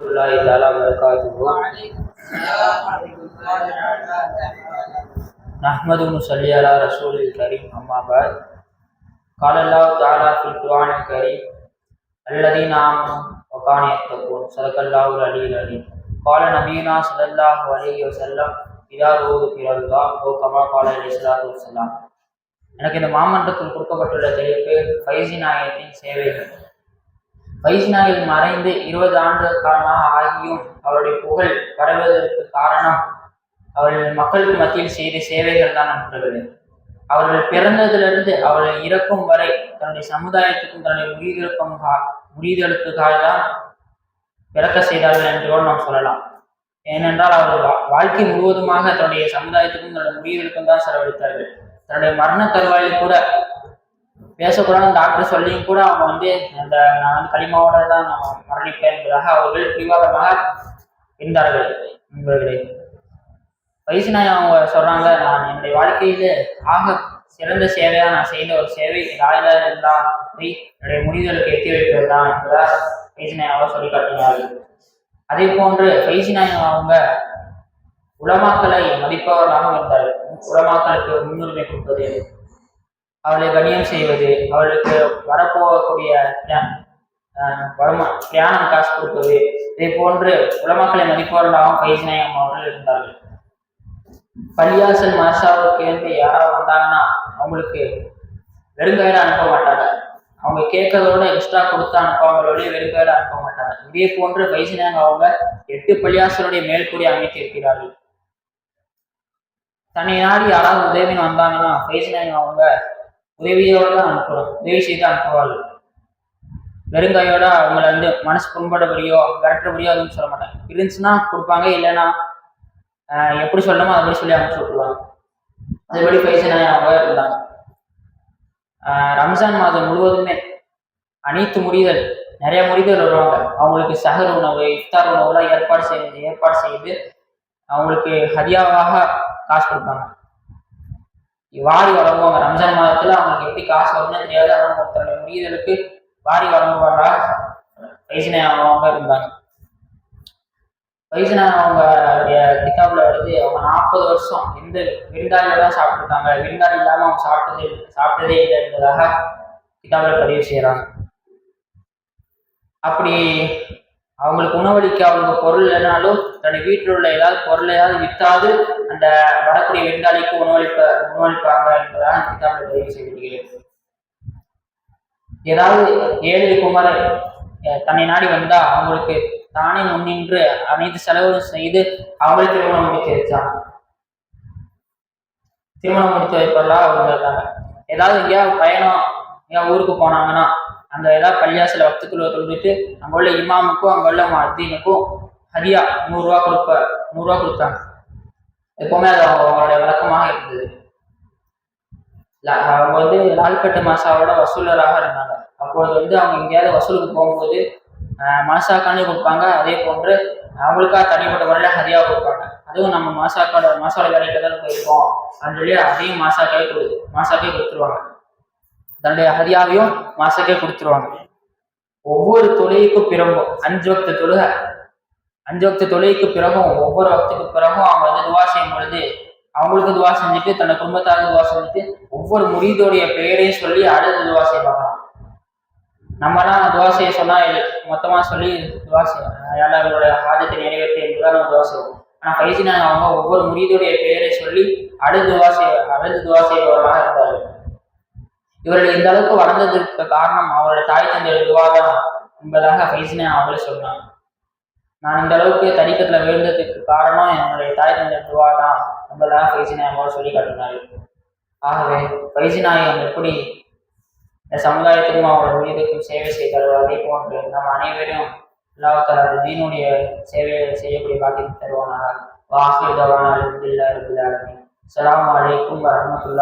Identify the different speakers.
Speaker 1: الله تعالى وبركاته نحمد ونصلي على رسول الكريم أما بعد قال الله تعالى في القرآن الكريم الذين آمنوا وكانوا يتقون صدق الله العلي العليم قال نبينا صلى الله عليه وسلم إذا روض في الله أو كما قال عليه الصلاة والسلام எனக்கு இந்த மாமன்றத்தில் கொடுக்கப்பட்டுள்ள தெளிப்பு ஃபைசி நாயகத்தின் சேவைகள் வைஷ்ணவில் மறைந்து இருபது ஆண்டு காலமாக ஆகியும் அவருடைய புகழ் பரவுவதற்கு காரணம் அவர்கள் மக்களுக்கு மத்தியில் செய்த சேவைகள் தான் நண்பர்களே அவர்கள் பிறந்ததிலிருந்து அவர்கள் இறக்கும் வரை தன்னுடைய சமுதாயத்துக்கும் தன்னுடைய முறிதலுக்கும் முறிதலுக்காக தான் பிறக்க செய்தார்கள் என்று கூட நாம் சொல்லலாம். ஏனென்றால் அவர்கள் வாழ்க்கை முழுவதுமாக தன்னுடைய சமுதாயத்துக்கும் தன்னுடைய முறிதலுக்கும் தான் செலவழித்தார்கள். தன்னுடைய மரண தருவாயில் கூட பேசக்கூடாது டாக்டர் சொல்லியும் கூட அவங்க வந்து அந்த நான் வந்து களிமாவோட தான் நான் மரணிப்பேன் என்பதாக அவர்கள் பிடிவாதமாக இருந்தார்கள் நண்பர்களே வைசினாய் அவங்க சொல்றாங்க நான் என்னுடைய வாழ்க்கையில ஆக சிறந்த சேவையாக நான் செய்த ஒரு சேவை ராஜா இருந்தா என்னுடைய முடிவுகளுக்கு எத்தி வைப்பது தான் என்பதாக வைசினாய் அவங்க சொல்லி காட்டினார்கள். அதே போன்று வைசினாய் அவங்க உலமாக்களை மதிப்பவர்களாக இருந்தார்கள். உலமாக்களுக்கு முன்னுரிமை கொடுப்பது அவளை கண்ணியம் செய்வது அவளுக்கு வரப்போகக்கூடிய வருமா பிரயாணம் காசு கொடுப்பது இதே போன்று உலமக்களை மதிப்பவர்களாகவும் கைசிநாயகம் அவர்கள் இருந்தார்கள். பள்ளியாசல் மாஷாவுக்கு இருந்து யாராவது வந்தாங்கன்னா அவங்களுக்கு வெறுங்கையில அனுப்ப மாட்டாங்க. அவங்க கேட்கறதோட எக்ஸ்ட்ரா கொடுத்து அனுப்பாங்களோடய வெறுங்கையில அனுப்ப மாட்டாங்க. இதே போன்று வைசினாங்க அவங்க எட்டு பள்ளியாசலுடைய மேல்கூடி அமைத்திருக்கிறார்கள் தன்னை நாடி யாராவது உதவின்னு வந்தாங்கன்னா வைசினாங்க அவங்க உதவியோடு தான் அனுப்பணும் உதவி செய்து அனுப்புவார்கள் வெறுங்கையோட அவங்கள வந்து மனசு புண்படபடியோ விரட்டுறபடியோ அதுவும் சொல்ல மாட்டாங்க. இருந்துச்சுன்னா கொடுப்பாங்க இல்லைன்னா எப்படி சொல்லணுமோ அதை சொல்லி அனுப்பிச்சு விட்டுருவாங்க. அதுபடி பைசனாய் அவங்க இருந்தாங்க ரம்ஜான் மாதம் முழுவதுமே அனைத்து முடிதல் நிறைய முடிதல் வருவாங்க. அவங்களுக்கு சகர் உணவு இஃப்தார் உணவுலாம் ஏற்பாடு செய்ய ஏற்பாடு செய்து அவங்களுக்கு ஹதியாவாக காசு கொடுப்பாங்க. வாரி வழங்குவாங்க. ரம்ஜான் மாதத்துல அவங்களுக்கு எப்படி காசு வரும்னு தெரியாது. ஆனால் ஒருத்தருடைய முடிதலுக்கு வாரி வழங்குவாரா வைசினா அவங்க இருந்தாங்க. வைசினா அவங்க கிதாபில் வருது அவங்க நாற்பது வருஷம் எந்த விருந்தாளியில தான் சாப்பிட்டுருக்காங்க. விருந்தாளி இல்லாமல் அவங்க சாப்பிட்டதே சாப்பிட்டதே இல்லை என்பதாக கிதாபில் பதிவு செய்கிறாங்க அப்படி அவங்களுக்கு உணவளிக்க அவங்க பொருள் இல்லைனாலும் தன்னுடைய வீட்டில் உள்ள ஏதாவது பொருள் ஏதாவது விற்றாது அந்த வரக்கூடிய விருந்தாளிக்கு உணவளிப்ப உணவளிப்பாங்க என்பதாக கிதாபில் பதிவு செய்திருக்கிறேன் ஏதாவது ஏழை குமார தன்னை நாடி வந்தா அவங்களுக்கு தானே முன்னின்று அனைத்து செலவுகளும் செய்து அவங்களுக்கு திருமணம் முடித்து வச்சாங்க திருமணம் முடித்து வைப்பதெல்லாம் அவங்க இருந்தாங்க ஏதாவது எங்கேயாவது பயணம் எங்கேயா ஊருக்கு போனாங்கன்னா அந்த ஏதாவது பள்ளியாசில வக்துக்குள்ள இருந்துட்டு அங்கே உள்ள இமாமுக்கும் அங்கே உள்ள அத்தீனுக்கும் ஹரியா நூறுரூவா கொடுப்ப நூறுரூவா கொடுத்தாங்க. எப்பவுமே அது அவங்களுடைய வழக்கமாக இருந்தது. அவங்க வந்து லால்பெட்டு மாசாவோட வசூலராக இருந்தாங்க. அப்பொழுது வந்து அவங்க எங்கேயாவது வசூலுக்கு போகும்போது மாசாக்கானே கொடுப்பாங்க. அதே போன்று அவங்களுக்காக தனிப்பட்ட முறையில் ஹரியாக கொடுப்பாங்க. அதுவும் நம்ம மாசாக்கோட மாசாவோட வேலையில தான் போயிருக்கோம். அப்படின்னு சொல்லி அதையும் மாசாக்கே கொடு மாசாக்கே கொடுத்துருவாங்க. தன்னுடைய ஹரியாவையும் மாசாக்கே கொடுத்துருவாங்க. ஒவ்வொரு தொழிலுக்கும் பிறம்பும் அஞ்சு வக்த தொழுக. அஞ்சு வக்த தொழிலுக்கு பிறகும் ஒவ்வொரு வக்துக்கு பிறகும் அவங்க வந்து துவா செய்யும் பொழுது அவங்களுக்கு துவா செஞ்சுட்டு தன்னை குடும்பத்தாருக்கு துவா செஞ்சுட்டு ஒவ்வொரு முறிதோடைய பெயரையும் சொல்லி அடுத்து துவா செய்வாங்க. நம்மலாம் துவா செய்ய சொன்னால் மொத்தமாக சொல்லி துவா செய்வோம் அவங்களோட ஆஜத்தை நிறைவேற்றி என்பதுதான் நம்ம துவா செய்வோம். ஆனால் பைசினா அவங்க ஒவ்வொரு முறியதுடைய பெயரை சொல்லி அடுத்து துவா செய்ய அடுத்து துவா செய்பவர்களாக இருந்தார்கள். இவர்கள் இந்த அளவுக்கு வளர்ந்ததற்கு காரணம் அவருடைய தாய் தந்தையுடைய துவா தான் என்பதாக ஃபைசினா அவங்களே சொன்னாங்க நான் இந்த அளவுக்கு தடிக்கத்தில் விழுந்ததுக்கு காரணம் என்னுடைய தாய் தந்தை துவா தான் என்பதாக பைசினாயமாக சொல்லி காட்டினார். ஆகவே பைசினாயம் எப்படி இந்த சமுதாயத்துக்கும் அவர்கள் உயிருக்கும் சேவை செய்தார்கள் அதே போன்று நம் அனைவரும் அல்லாஹால தீனுடைய சேவையை செய்யக்கூடிய பாக்கியத்தை தருவானாக. வாஹிதவான அலமதுல்லா ரபுல் ஆலமி அலாம் வலைக்கும் வரமத்துல்லா